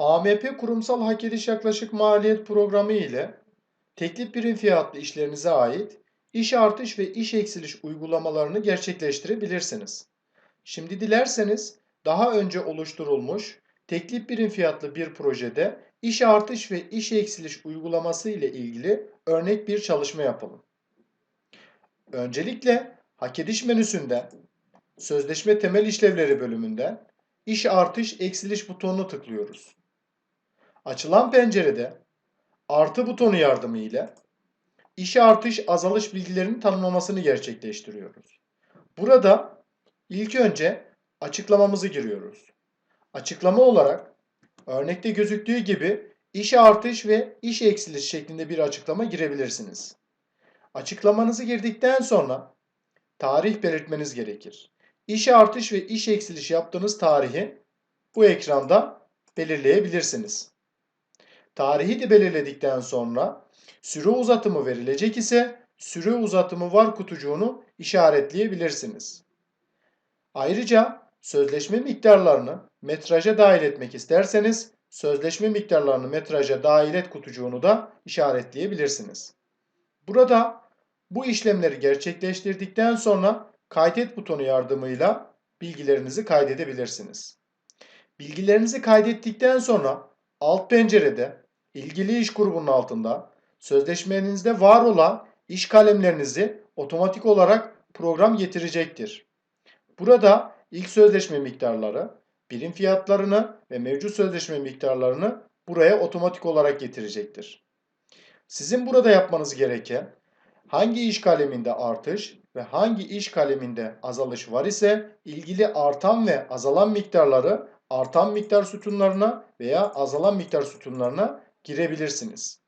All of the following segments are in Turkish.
AMP kurumsal hak ediş yaklaşık maliyet programı ile teklif birim fiyatlı işlerinize ait iş artış ve iş eksiliş uygulamalarını gerçekleştirebilirsiniz. Şimdi dilerseniz daha önce oluşturulmuş teklif birim fiyatlı bir projede iş artış ve iş eksiliş uygulaması ile ilgili örnek bir çalışma yapalım. Öncelikle hak ediş menüsünden sözleşme temel işlevleri bölümünden iş artış eksiliş butonunu tıklıyoruz. Açılan pencerede artı butonu yardımıyla iş artış azalış bilgilerinin tanımlamasını gerçekleştiriyoruz. Burada ilk önce açıklamamızı giriyoruz. Açıklama olarak örnekte gözüktüğü gibi iş artış ve iş eksiliş şeklinde bir açıklama girebilirsiniz. Açıklamanızı girdikten sonra tarih belirtmeniz gerekir. İş artış ve iş eksiliş yaptığınız tarihi bu ekranda belirleyebilirsiniz. Tarihi de belirledikten sonra süre uzatımı verilecek ise süre uzatımı var kutucuğunu işaretleyebilirsiniz. Ayrıca sözleşme miktarlarını metraja dahil etmek isterseniz sözleşme miktarlarını metraja dahil et kutucuğunu da işaretleyebilirsiniz. Burada bu işlemleri gerçekleştirdikten sonra kaydet butonu yardımıyla bilgilerinizi kaydedebilirsiniz. Bilgilerinizi kaydettikten sonra alt pencerede ilgili iş grubunun altında sözleşmenizde var olan iş kalemlerinizi otomatik olarak program getirecektir. Burada ilk sözleşme miktarları, birim fiyatlarını ve mevcut sözleşme miktarlarını buraya otomatik olarak getirecektir. Sizin burada yapmanız gereken hangi iş kaleminde artış ve hangi iş kaleminde azalış var ise ilgili artan ve azalan miktarları artan miktar sütunlarına veya azalan miktar sütunlarına girebilirsiniz.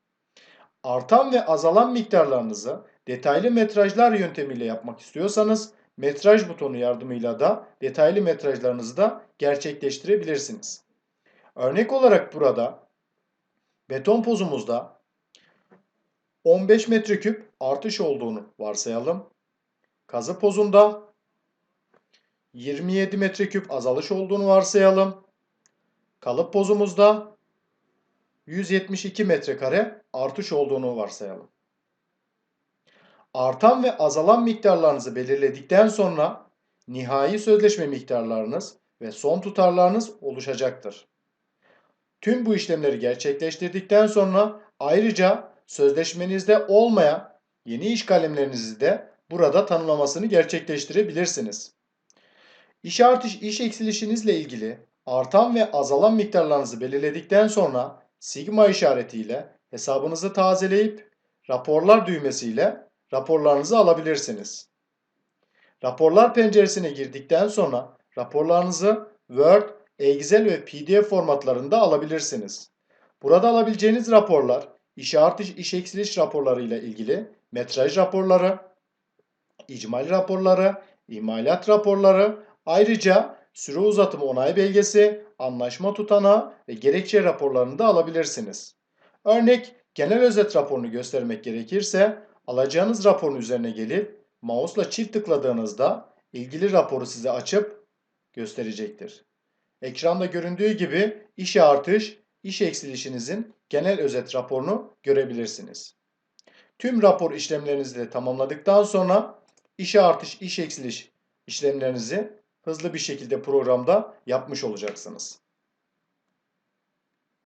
Artan ve azalan miktarlarınızı detaylı metrajlar yöntemiyle yapmak istiyorsanız metraj butonu yardımıyla da detaylı metrajlarınızı da gerçekleştirebilirsiniz. Örnek olarak burada beton pozumuzda 15 metreküp artış olduğunu varsayalım. Kazı pozunda 27 metreküp azalış olduğunu varsayalım. Kalıp pozumuzda 172 metrekare artış olduğunu varsayalım. Artan ve azalan miktarlarınızı belirledikten sonra nihai sözleşme miktarlarınız ve son tutarlarınız oluşacaktır. Tüm bu işlemleri gerçekleştirdikten sonra ayrıca sözleşmenizde olmayan yeni iş kalemlerinizi de burada tanımlamasını gerçekleştirebilirsiniz. İş artış iş eksilişinizle ilgili artan ve azalan miktarlarınızı belirledikten sonra sigma işaretiyle hesabınızı tazeleyip raporlar düğmesiyle raporlarınızı alabilirsiniz. Raporlar penceresine girdikten sonra raporlarınızı Word, Excel ve PDF formatlarında alabilirsiniz. Burada alabileceğiniz raporlar iş artış iş eksiliş raporları ile ilgili metraj raporları, icmal raporları, imalat raporları, ayrıca süre uzatımı onay belgesi, anlaşma tutanağı ve gerekçe raporlarını da alabilirsiniz. Örnek genel özet raporunu göstermek gerekirse alacağınız raporun üzerine gelip mouse'la çift tıkladığınızda ilgili raporu size açıp gösterecektir. Ekranda göründüğü gibi iş artış, iş eksilişinizin genel özet raporunu görebilirsiniz. Tüm rapor işlemlerinizi de tamamladıktan sonra iş artış, iş eksiliş işlemlerinizi hızlı bir şekilde programda yapmış olacaksınız.